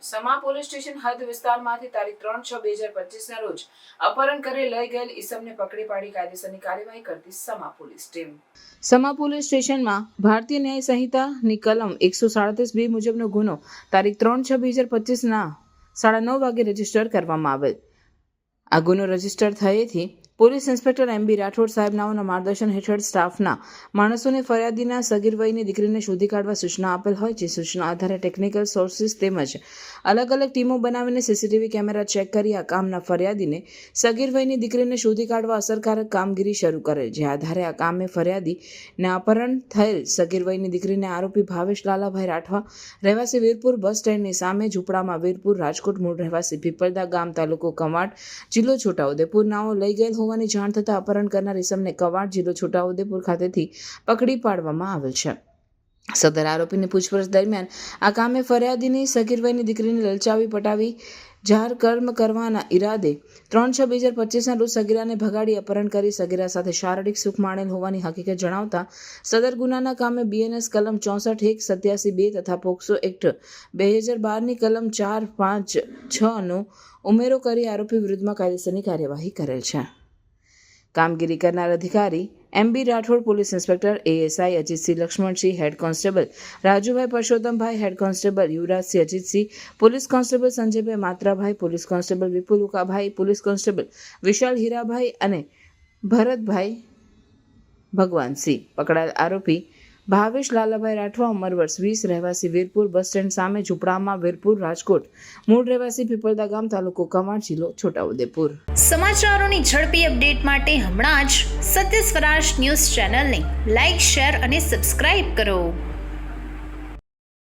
સમા police station હદ વિસ્તારમાંથી તારીખ ત્રણ છ બે હજાર પચીસના રોજ અપહરણ કરી લઈ ગયેલ ઈસમને પકડી પાડી કાયદેસરની કાર્યવાહી કરતી Sama police team. Sama police સ્ટેશનમાં ભારતીય ન્યાય સંહિતાની કલમ એકસો સાડત્રીસ બી મુજબનો ગુનો તારીખ ત્રણ છ બે હજાર પચીસના સાડા નવ વાગે રજિસ્ટર કરવામાં આવેલ. આ ગુનો register થયેથી police inspector M B Rathod સાહેબ નાઓના માર્ગદર્શન હેઠળ સ્ટાફના માણસોને ફરિયાદીના સગીર વયની દીકરીને શોધી કાઢવા સૂચના આપેલ હોય, જે સૂચના આધારે ટેકનિકલ સોર્સિસ તેમજ અલગ અલગ ટીમો બનાવીને સીસીટીવી કેમેરા ચેક કરી આ કામના ફરિયાદીને સગીર વયની દીકરીને શોધી કાઢવા અસરકારક કામગીરી શરૂ કરે, જે આધારે આ કામે ફરિયાદીને અપહરણ થયેલ સગીર વયની દીકરીને આરોપી ભાવેશ લાલાભાઈ રાઠવા રહેવાસી વીરપુર બસ સ્ટેન્ડની સામે ઝૂંપડામાં વીરપુર રાજકોટ મૂળ રહેવાસી પીપળદા ગામ તાલુકો કમાટ જિલ્લો છોટાઉદેપુર નાઓ લઈ ગયેલ હોવાની જાણ થતાં અપહરણ કરનાર ઇસમને કવાડ જિલ્લો છોટાઉદેપુર ખાતેથી પકડી પાડવામાં આવેલ છે. સદર આરોપીની પૂછપરછ દરમિયાન આ કામે ફરિયાદીની સગીરભાઈની દીકરીને લલચાવી પટાવી, જાહેર કર્મ કરવાના ઈરાદે ત્રણ છ બે હજાર પચીસના રોજ સગીરાને ભગાડી અપહરણ કરી સગીરા સાથે શારીરિક સુખ માણેલ હોવાની હકીકત જણાવતા સદર ગુનાના કામે બીએનએસ કલમ ચોસઠ એક સત્યાસી બે તથા પોક્સો એક્ટ બે હજાર બારની કલમ ચાર પાંચ છનો ઉમેરો કરી આરોપી વિરુદ્ધમાં કાયદેસરની કાર્યવાહી કરેલ છે. કામગીરી કરનાર અધિકારી M B Rathod police inspector ASI Ajitsinh Laxmansinh head constable Rajubhai Parsottambhai head constable Yuvrajsinh Ajitsinh police constable Sanjaybhai Matrabhai police constable Vipul Ukabhai police constable Vishal Hirabhai અને ભરતભાઈ ભગવાનસિંહ પકડાયેલ આરોપી ભાવેશ લાલાભાઈ રાઠવા ઉંમર વર્ષ. વીસ રહેવાસી વીરપુર બસ સ્ટેન્ડ સામે ઝુંપડામાં વીરપુર, રાજકોટ. મૂળ રહેવાસી પીપળદા ગામ તાલુકો કવાડ જિલ્લો છોટાઉદેપુર. સમાચારોની ઝડપી અપડેટ માટે હમણાં જ સત્ય સ્વરાજ ન્યૂઝ ચેનલને લાઇક શેર અને સબસ્ક્રાઇબ કરો.